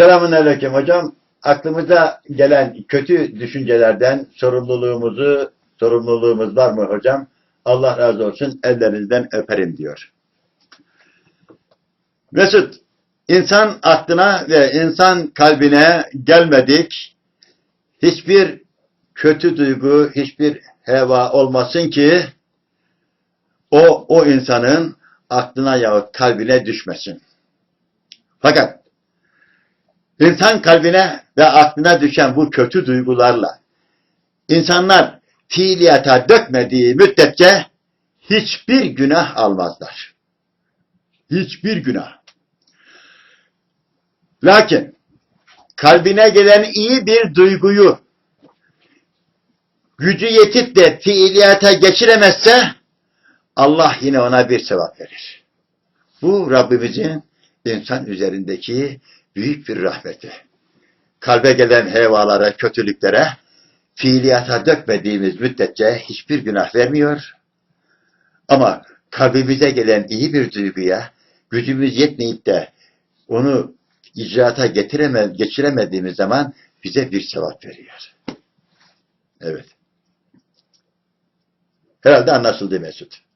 Selamun Aleyküm hocam. Aklımıza gelen kötü düşüncelerden sorumluluğumuzu, sorumluluğumuz var mı hocam? Allah razı olsun ellerinizden öperim diyor. Mesut, insan aklına ve insan kalbine gelmedik. Hiçbir kötü duygu, hiçbir heva olmasın ki o, o insanın aklına yahut kalbine düşmesin. Fakat insan kalbine ve aklına düşen bu kötü duygularla insanlar fiiliyata dökmediği müddetçe hiçbir günah almazlar. Hiçbir günah. Lakin kalbine gelen iyi bir duyguyu gücü yetip de fiiliyata geçiremezse Allah yine ona bir sevap verir. Bu Rabbimizin insan üzerindeki büyük bir rahmeti. Kalbe gelen hevalara, kötülüklere fiiliyata dökmediğimiz müddetçe hiçbir günah vermiyor. Ama kalbimize gelen iyi bir duyguya gücümüz yetmeyip de onu icraata getireme, geçiremediğimiz zaman bize bir sevap veriyor. Evet. Herhalde anlaşıldı Mesut.